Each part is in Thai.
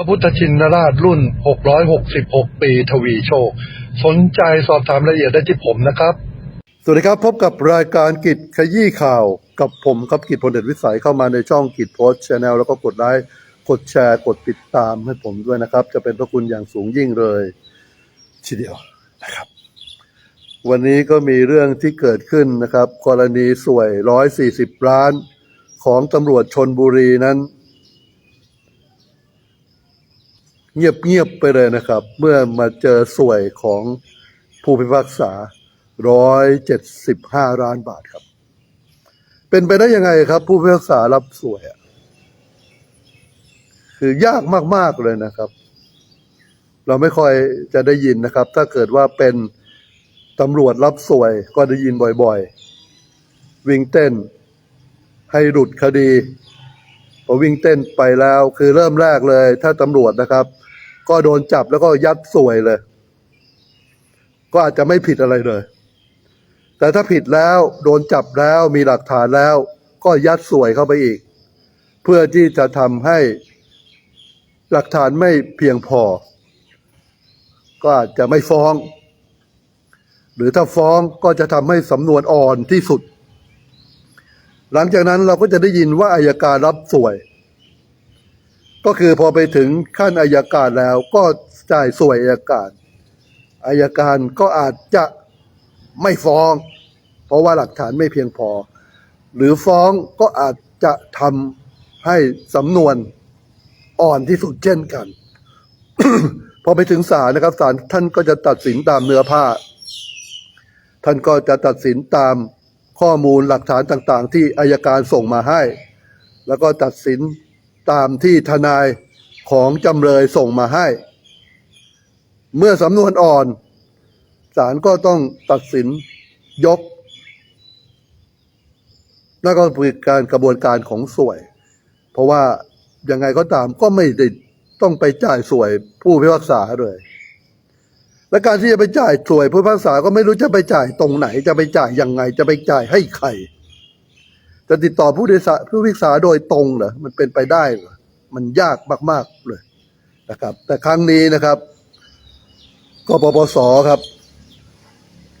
พระพุทธชินราชรุ่น 666 ปีทวีโชค สนใจสอบถามรายละเอียดได้ที่ผมนะครับ สวัสดีครับ พบกับรายการกิจขยี้ข่าวกับผมครับกิจพลเดชวิสัยเข้ามาในช่องกิจโพสต์ชาแนลแล้วก็กดไลค์กดแชร์กดติดตามให้ผมด้วยนะครับ จะเป็นพระคุณอย่างสูงยิ่งเลยทีเดียวนะครับ วันนี้ก็มีเรื่องที่เกิดขึ้นนะครับ กรณีสวย 140 ล้านของตำรวจชนบุรีนั้น เงียบๆไปเลยนะครับ เมื่อมาเจอสวยของผู้พิพากษา 175ล้านบาทครับ เป็นไปได้ยังไงครับ ผู้พิพากษารับสวยอะคือยากมากๆเลยนะครับ เราไม่ค่อยจะได้ยินนะครับ ถ้าเกิดว่าเป็นตำรวจรับสวยก็ได้ยินบ่อยๆ วิ่งเต้น ให้หลุดคดีพอวิ่งเต้นไปแล้วคือเริ่มแรกเลย ถ้าตำรวจนะครับ ก็โดนจับแล้วก็ยัดสวยเลย ก็อาจจะไม่ผิดอะไรเลย แต่ถ้าผิดแล้วโดนจับแล้วมีหลักฐานแล้ว ก็ยัดสวยเข้าไปอีก เพื่อที่จะทำให้หลักฐานไม่เพียงพอ ก็อาจจะไม่ฟ้อง หรือถ้าฟ้องก็จะทำให้สำนวนอ่อนที่สุด หลังจากนั้นเราก็จะได้ยินว่าอายการรับสวย ก็คือพอไปถึงขั้นอายการแล้วก็จ่ายสวยอายการอายการก็อาจจะไม่ฟ้อง เพราะว่าหลักฐานไม่เพียงพอ หรือฟ้องก็อาจจะทำให้สำนวนอ่อนที่สุดเช่นกัน พอไปถึงศาลนะครับศาลท่านก็จะตัดสินตามเนื้อผ้า ท่านก็จะตัดสินตามข้อมูลหลักฐานต่างๆ ที่อายการส่งมาให้ แล้วก็ตัดสิน ตามที่ทนายของจำเลยส่งมาให้ เมื่อสำนวนอ่อนศาลก็ต้องตัดสินยกนั่นก็คือการกระบวนการของสวย เพราะว่ายังไงก็ตามก็ไม่ได้ต้องไปจ่ายสวยผู้พิพากษาเลย และการที่จะไปจ่ายสวยผู้พิพากษาก็ไม่รู้จะไปจ่ายตรงไหน จะไปจ่ายยังไง จะไปจ่ายให้ใคร จะติดต่อผู้โดยสารผู้พิพากษาโดยตรงเหรอมันเป็นไปได้เหรอมันยากมาก ๆ เลยนะครับ แต่ครั้งนี้นะครับกปปสครับ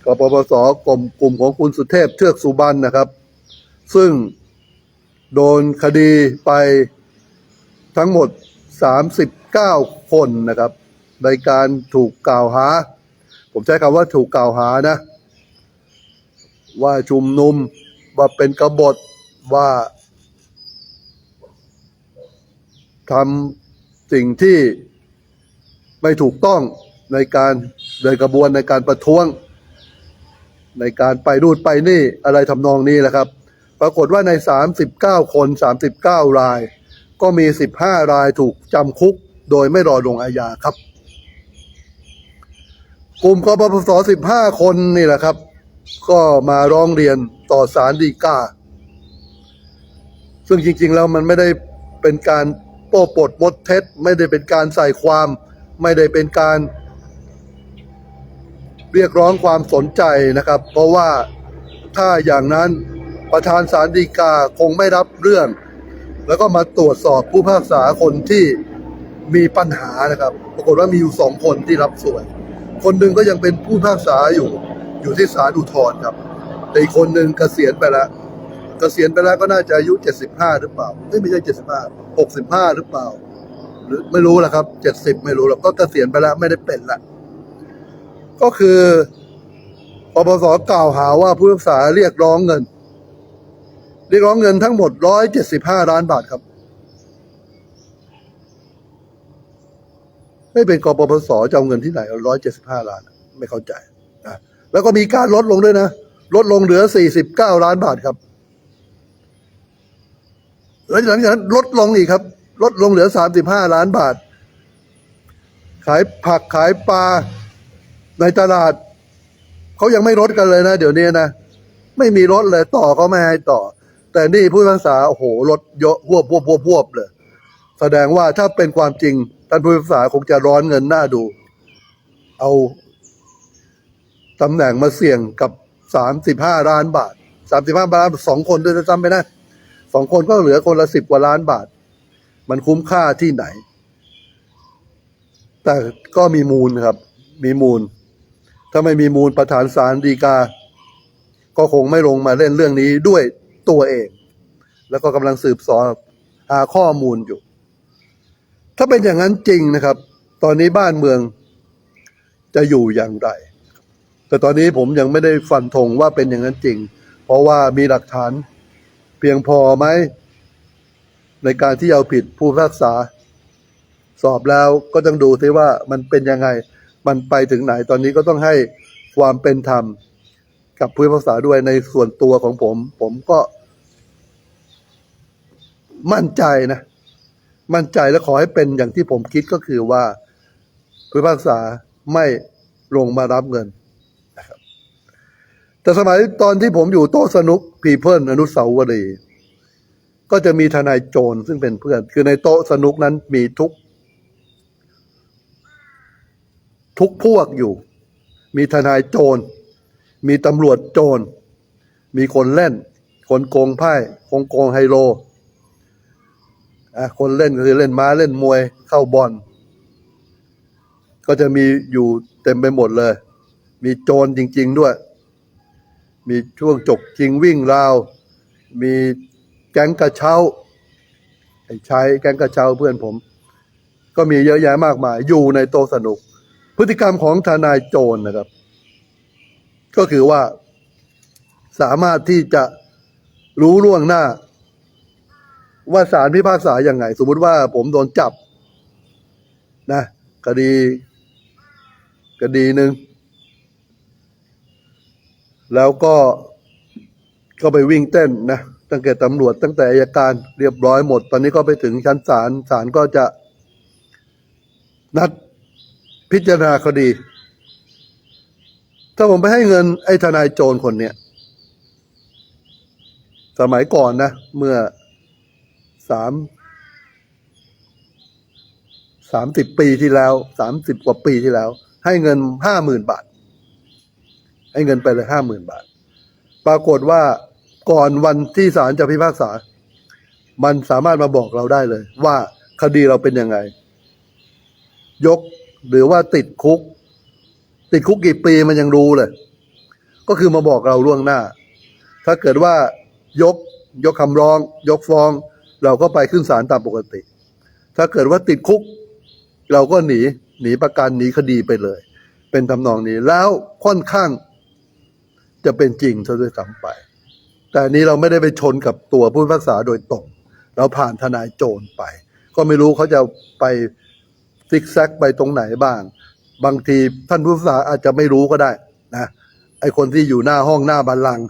กปปสกลุ่มกลุ่มของคุณสุเทพเทือกสุบรรณนะครับ ซึ่งโดนคดีไปทั้งหมด 39 คนนะครับ ในการถูกกล่าวหา ผมใช้คำว่าถูกกล่าวหานะ ว่าชุมนุมว่าเป็นกบฏ ว่าทำสิ่งที่ไม่ถูกต้องในการเดินกระบวนในการประท้วง ในการไปรูดไปนี่อะไรทำนองนี้แหละครับ ปรากฏว่าใน 39 คน 39 ราย ก็มี 15 รายถูกจำคุกโดยไม่รอลงอาญาครับ กลุ่มกปปส15 คนนี่แหละครับ ก็มาร้องเรียนต่อศาลฎีกา ซึ่งจริง ๆ แล้วมันไม่ได้เป็นการโป้ปดมดเท็จ ไม่ได้เป็นการใส่ความ ไม่ได้เป็นการ เรียกร้องความสนใจนะครับ เพราะว่าถ้าอย่างนั้นประธานศาลฎีกาคงไม่รับเรื่อง แล้วก็มาตรวจสอบผู้พิพากษาคนที่มีปัญหานะครับ ปรากฏว่ามีอยู่สองคนที่รับสวย คนหนึ่งก็ยังเป็นผู้พิพากษาอยู่อยู่ที่ศาลอุทธรณ์ครับ แต่อีกคนหนึ่งเกษียณไปแล้ว เกษียณไปแล้วก็น่าจะอายุ 75 หรือเปล่าเอ้ยไม่ใช่ 75 65 หรือเปล่า หรือไม่รู้ละครับ 70 ไม่รู้หรอกก็เกษียณไปแล้วไม่ได้เป็นละ ก็คือปปสกล่าวหาว่าผู้พิพากษาเรียกร้องเงิน เรียกร้องเงินทั้งหมด 175 ล้านบาทครับ ไม่เป็นกปปสจะเอาเงินที่ไหนร้อยเจ็ดสิบห้าล้าน ไม่เข้าใจนะแล้วก็มีการลดลงด้วยนะ ลดลงเหลือสี่สิบเก้าล้านบาทครับ แล้วหลังจากนั้นลดลงอีกครับ ลดลงเหลือสามสิบห้าล้านบาท ขายผักขายปลาในตลาด เขายังไม่ลดกันเลยนะ เดี๋ยวนี้นะ ไม่มีลดเลยต่อเขาไม่ให้ต่อ แต่นี่ผู้พิพากษาโอ้โหลดเยอะพวบพวบพวบพวบเลย แสดงว่าถ้าเป็นความจริงท่านผู้พิพากษาคงจะร้อนเงินหน้าดู เอาตำแหน่งมาเสี่ยงกับสามสิบห้าล้านบาทสามสิบห้าล้านสองคนด้วยจำไปนะ สองคนก็เหลือคนละสิบกว่าล้านบาท มันคุ้มค่าที่ไหน แต่ก็มีมูลครับ มีมูล ถ้าไม่มีมูลประธานศาลฎีกา ก็คงไม่ลงมาเล่นเรื่องนี้ด้วยตัวเอง แล้วก็กำลังสืบสอบหาข้อมูลอยู่ ถ้าเป็นอย่างนั้นจริงนะครับ ตอนนี้บ้านเมืองจะอยู่อย่างไร แต่ตอนนี้ผมยังไม่ได้ฟันธงว่าเป็นอย่างนั้นจริง เพราะว่ามีหลักฐาน เพียงพอไหม ในการที่เอาผิดผู้พิพากษา สอบแล้วก็ต้องดูซิว่ามันเป็นยังไง มันไปถึงไหนตอนนี้ก็ต้องให้ความเป็นธรรม กับผู้พิพากษาด้วยในส่วนตัวของผม ผมก็ มั่นใจนะ มั่นใจและขอให้เป็นอย่างที่ผมคิดก็คือว่าผู้พิพากษาไม่ลงมารับเงิน แต่สมัยตอนที่ผมอยู่โต๊ะสนุกพีเพิลอนุสาวรีย์ก็จะมีทนายโจรซึ่งเป็นเพื่อน คือในโต๊ะสนุกนั้นมีทุก ทุกพวกอยู่ มีทนายโจร มีตำรวจโจร มีคนเล่น คนโกงไพ่คงโกงไฮโลอะคนเล่นก็คือเล่นม้าเล่นมวยเข้าบอลก็จะมีอยู่เต็มไปหมดเลย มีโจรจริง ๆ ด้วย มีช่วงจกจริงวิ่งราว มีแก๊งกระเช้าไอ้ชายแก๊งกระเช้าเพื่อนผม ก็มีเยอะแยะมากมาย อยู่ในโตสนุก พฤติกรรมของทนายโจรนะครับ ก็คือว่า สามารถที่จะรู้ล่วงหน้า ว่าศาลพิพากษาอย่างไง สมมุติว่าผมโดนจับนะคดีคดีหนึ่ง แล้วก็ก็ไปวิ่งเต้นนะตั้งแต่ตำรวจตั้งแต่อายการเรียบร้อยหมด ตอนนี้ก็ไปถึงชั้นศาลศาลก็จะนัดพิจารณาคดี ถ้าผมไปให้เงินไอ้ทนายโจรคนเนี้ยสมัยก่อนนะ เมื่อสามสามสิบปีที่แล้วสามสิบกว่าปีที่แล้ว ให้เงินห้าหมื่นบาท ให้เงินไปเลยห้าหมื่นบาท ปรากฏว่าก่อนวันที่ศาลจะพิพากษา มันสามารถมาบอกเราได้เลย ว่าคดีเราเป็นยังไง ยกหรือว่าติดคุก ติดคุกกี่ปีมันยังรู้เลย ก็คือมาบอกเราล่วงหน้า ถ้าเกิดว่ายกยกคำร้อง ยกฟ้อง เราก็ไปขึ้นศาลตามปกติ ถ้าเกิดว่าติดคุก เราก็หนีหนีประกันหนีคดีไปเลย เป็นทำนองนี้แล้วค่อนข้าง จะเป็นจริงซะด้วยซ้ำไป แต่นนี้เราไม่ได้ไปชนกับตัวผู้พิพากษาโดยตรง เราผ่านทนายโจรไป ก็ไม่รู้เขาจะไปซิกแซกไปตรงไหนบ้าง บางทีท่านผู้พิพากษาอาจจะไม่รู้ก็ได้นะไอคนที่อยู่หน้าห้องหน้าบัลลังก์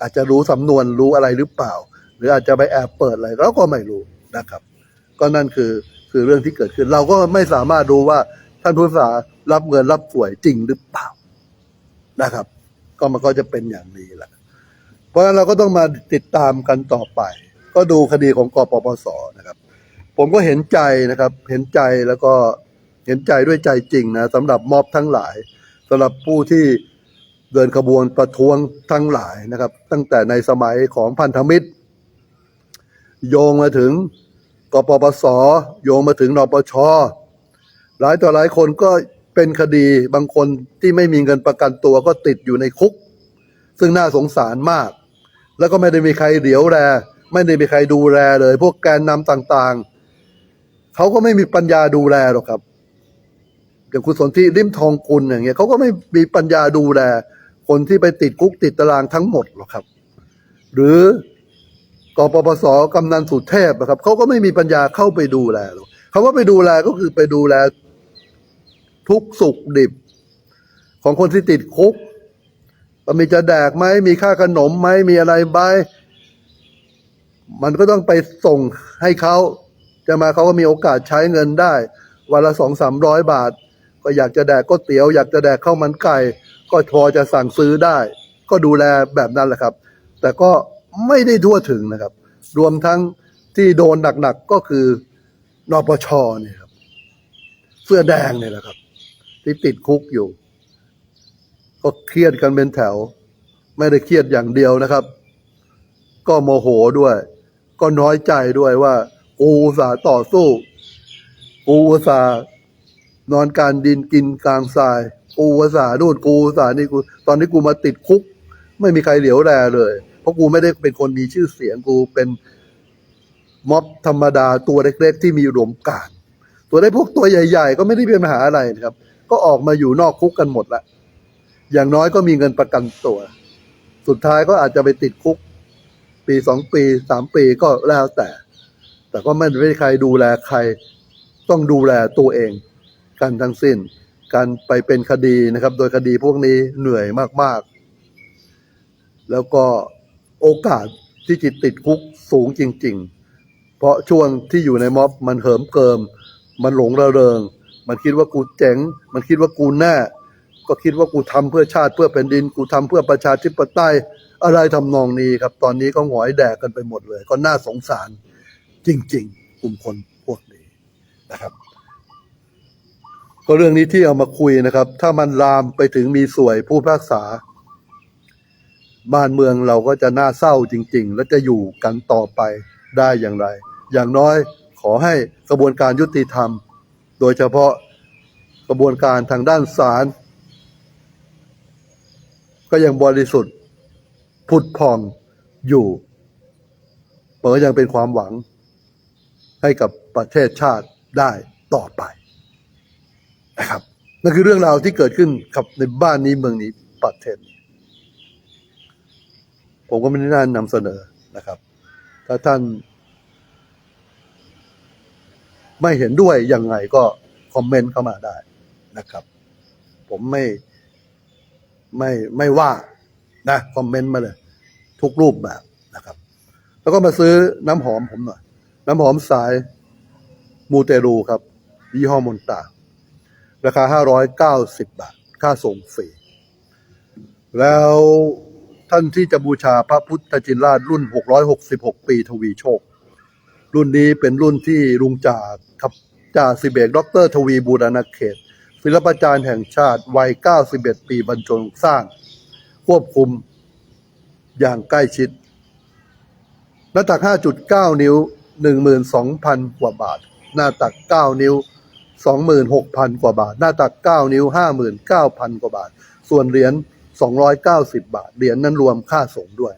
อาจจะรู้สำนวนรู้อะไรหรือเปล่า หรืออาจจะไปแอบเปิดอะไรเราก็ไม่รู้นะครับ ก็นั่นคือคือเรื่องที่เกิดขึ้น เราก็ไม่สามารถรู้ว่าท่านผู้พิพากษารับเงินรับสวยจริงหรือเปล่านะครับ ก็มันก็จะเป็นอย่างนี้แหละ เพราะฉะนั้นเราก็ต้องมาติดตามกันต่อไป ก็ดูคดีของกปปสนะครับ ผมก็เห็นใจนะครับ เห็นใจแล้วก็เห็นใจด้วยใจจริงนะสำหรับมอบทั้งหลายสำหรับผู้ที่เดินขบวนประท้วงทั้งหลายนะครับ ตั้งแต่ในสมัยของพันธมิตร โยงมาถึงกปปส โยงมาถึงนปชหลายต่อหลายคนก็ เป็นคดีบางคนที่ไม่มีเงินประกันตัวก็ติดอยู่ในคุก ซึ่งน่าสงสารมาก แล้วก็ไม่ได้มีใครเดี๋ยวแลไม่ได้มีใครดูแลเลย พวกแกนนำต่างๆ เขาก็ไม่มีปัญญาดูแลหรอกครับอย่างคุณสนธิริมทองกุลอย่างเงี้ยเขาก็ไม่มีปัญญาดูแล คนที่ไปติดคุกติดตารางทั้งหมดหรอกครับ หรือกปปสกำนันสุเทพนะครับเขาก็ไม่มีปัญญาเข้าไปดูแลหรอกคำว่าไปดูแลก็คือไปดูแล ทุกสุขดิบ ของคนที่ติดคุกว่ามีจะแดกไหมมีค่าขนมไหมมีอะไรไหมมันก็ต้องไปส่งให้เขาจะมาเขาก็มีโอกาสใช้เงินได้ วันละสองสามร้อยบาท ก็อยากจะแดกก๋วยเตี๋ยว อยากจะแดกข้าวมันไก่ ก็พอจะสั่งซื้อได้ ก็ดูแลแบบนั้นแหละครับ แต่ก็ไม่ได้ทั่วถึงนะครับ รวมทั้งที่โดนหนักๆก็คือนปชเนี่ยครับ เสื้อแดงเนี่ยแหละครับ ที่ติดคุกอยู่ ก็เครียดกันเป็นแถว ไม่ได้เครียดอย่างเดียวนะครับ ก็โมโหด้วย ก็น้อยใจด้วยว่า กูอุตส่าห์ต่อสู้ กูอุตส่าห์นอนการดินกินกลางทราย กูภาษาโน่นกูภาษานี่กู ตอนนี้กูมาติดคุก ไม่มีใครเหลียวแลเลย เพราะกูไม่ได้เป็นคนมีชื่อเสียงกูเป็นม็อบธรรมดาตัวเล็กๆที่มีอุดมการ ตัวได้พวกตัวใหญ่ ๆ ก็ไม่ได้เป็นปัญหาอะไรนะครับ ก็ออกมาอยู่นอกคุกกันหมดละอย่างน้อยก็มีเงินประกันตัว สุดท้ายก็อาจจะไปติดคุก ปีสองปีสามปีก็แล้วแต่ แต่ก็ไม่ได้ใครดูแลใคร ต้องดูแลตัวเอง กันทั้งสิ้น การไปเป็นคดีนะครับ โดยคดีพวกนี้เหนื่อยมากๆ แล้วก็โอกาสที่จะติดคุกสูงจริง ๆ เพราะช่วงที่อยู่ในม็อบมันเหิมเกิม มันหลงระเริง มันคิดว่ากูเจ๋ง มันคิดว่ากูแน่ ก็คิดว่ากูทำเพื่อชาติเพื่อแผ่นดิน กูทำเพื่อประชาธิปไตยอะไรทำนองนี้ครับ ตอนนี้ก็หงอยแดกกันไปหมดเลย ก็น่าสงสารจริง ๆ กลุ่มคนพวกนี้นะครับ ก็เรื่องนี้ที่เอามาคุยนะครับ ถ้ามันลามไปถึงมีสวยผู้พิพากษา บ้านเมืองเราก็จะน่าเศร้าจริง ๆ และจะอยู่กันต่อไปได้อย่างไร อย่างน้อยขอให้กระบวนการยุติธรรม โดยเฉพาะกระบวนการทางด้านศาลก็ยังบริสุทธิ์ผุดพองอยู่เปิดยังเป็นความหวังให้กับประเทศชาติได้ต่อไปนะครับนั่นคือเรื่องราวที่เกิดขึ้นกับในบ้านนี้เมืองนี้ประเทศนี้ผมก็ไม่ได้น่านำเสนอนะครับ ถ้าท่าน ไม่เห็นด้วยยังไงก็คอมเมนต์เข้ามาได้นะครับ ผมไม่ไม่ไม่ว่านะคอมเมนต์มาเลย ทุกรูปแบบนะครับ แล้วก็มาซื้อน้ำหอมผมหน่อย น้ำหอมสายมูเตรูครับ ยี่ห้อมนตา ราคา 590 บาท ค่าส่งฟรี แล้วท่านที่จะบูชาพระพุทธจินราชรุ่น 666 ปีทวีโชค รุ่นนี้เป็นรุ่นที่ลุงจ่าครับจ่าสิเบกดรทวีบูรณเขต ศิลปาจารย์แห่งชาติวัย 91 ปีบรรจงสร้าง ควบคุมอย่างใกล้ชิดหน้าตัก 5.9 นิ้ว 12,000 กว่าบาท หน้าตัก 9 นิ้ว 26,000 กว่าบาท หน้าตัก 9 นิ้ว 59,000 กว่าบาท ส่วนเหรียญ 290 บาท เหรียญนั้นรวมค่าส่งด้วย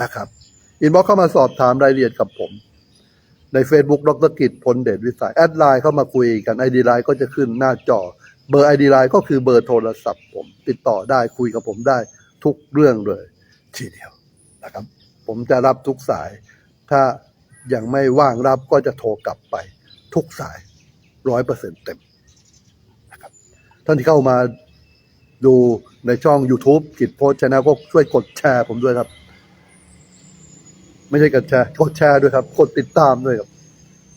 นะครับ อินบ็อกเข้ามาสอบถามรายละเอียดกับผม ใน Facebook ดรกิจพลเดชวิสัย แอดไลน์เข้ามาคุยกันไอดีไลน์ก็จะขึ้นหน้าจอ เบอร์ไอดีไลน์ก็คือเบอร์โทรศัพท์ผม ติดต่อได้คุยกับผมได้ทุกเรื่องเลย ทีเดียวนะครับ ผมจะรับทุกสาย ถ้ายังไม่ว่างรับก็จะโทรกลับไป ทุกสายร้อยเปอร์เซ็นเต็มนะครับท่านที่เข้ามาดูในช่อง YouTube กิจโพสชนะก็ช่วยกดแชร์ผมด้วยครับ ไม่ใช่กดแชร์กดแชร์ด้วยครับ กดติดตามด้วยครับ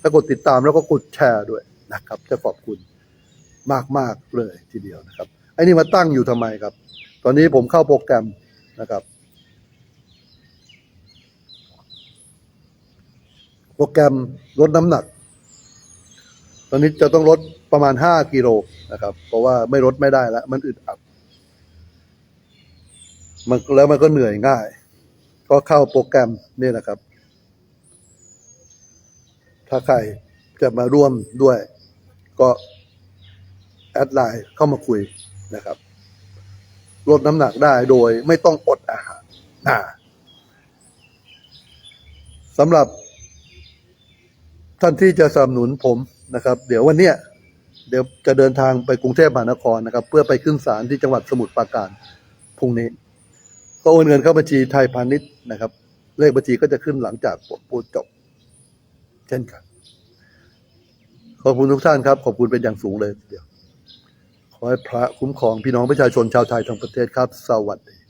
ถ้ากดติดตามแล้วก็กดแชร์ด้วยนะครับ จะขอบคุณมากมากเลยทีเดียวนะครับไอ้นี่มาตั้งอยู่ทำไมครับ ตอนนี้ผมเข้าโปรแกรมนะครับ โปรแกรมลดน้ำหนัก ตอนนี้จะต้องลดประมาณห้ากิโลนะครับ เพราะว่าไม่ลดไม่ได้แล้ว มันอึดอัดมันแล้วมันก็เหนื่อยง่าย ก็เข้าโปรแกรมนี่นะครับ ถ้าใครจะมาร่วมด้วย ก็แอดไลน์เข้ามาคุยนะครับ ลดน้ำหนักได้โดยไม่ต้องอดอาหารอ่าสำหรับ ท่านที่จะสนับสนุนผมนะครับ เดี๋ยววันเนี้ยเดี๋ยวจะเดินทางไปกรุงเทพมหานครนะครับ เพื่อไปขึ้นศาลที่จังหวัดสมุทรปราการพรุ่งนี้ ก็โอนเงินเข้าบัญชีไทยพาณิชย์นะครับ เลขบัญชีก็จะขึ้นหลังจากพูดจบ เช่นกัน ขอบคุณทุกท่านครับ ขอบคุณเป็นอย่างสูงเลยทีเดียว ขอให้พระคุ้มครองพี่น้องประชาชนชาวไทยทั้งประเทศครับ สวัสดี